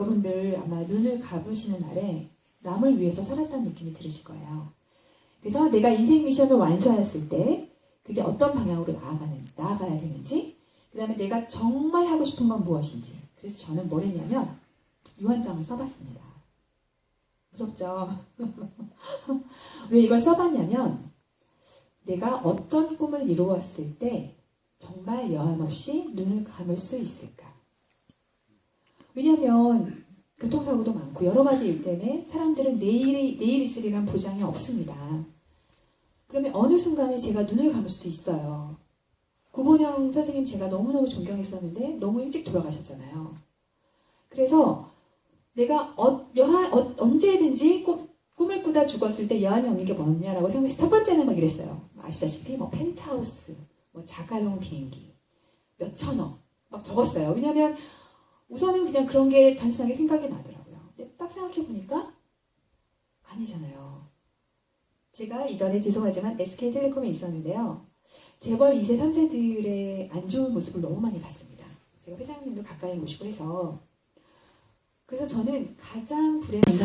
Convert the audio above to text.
여러분들 아마 눈을 감으시는 날에 남을 위해서 살았다는 느낌이 들으실 거예요. 그래서 내가 인생 미션을 완수하였을 때 그게 어떤 방향으로 나아가는, 나아가야 되는지 그 다음에 내가 정말 하고 싶은 건 무엇인지 그래서 저는 뭘 했냐면 유언장을 써봤습니다. 무섭죠? 왜 이걸 써봤냐면 내가 어떤 꿈을 이루었을 때 정말 여한 없이 눈을 감을 수 있을까? 왜냐하면 교통사고도 많고 여러 가지 일 때문에 사람들은 내일이 내일 있으리란 보장이 없습니다. 그러면 어느 순간에 제가 눈을 감을 수도 있어요. 구본영 선생님 제가 너무너무 존경했었는데 너무 일찍 돌아가셨잖아요. 그래서 내가 어, 여한, 어, 언제든지 꿈, 꿈을 꾸다 죽었을 때 여한이 없는 게 뭐냐라고 생각해서 첫 번째는 막 이랬어요. 아시다시피 뭐 펜트하우스, 뭐 자가용 비행기, 몇 천억 막 적었어요. 왜냐하면 우선은 그냥 그런 게 단순하게 생각이 나더라고요. 근데 딱 생각해 보니까 아니잖아요. 제가 이전에 죄송하지만 SK텔레콤에 있었는데요. 재벌 2세, 3세들의 안 좋은 모습을 너무 많이 봤습니다. 제가 회장님도 가까이 모시고 해서 그래서 저는 가장 불행한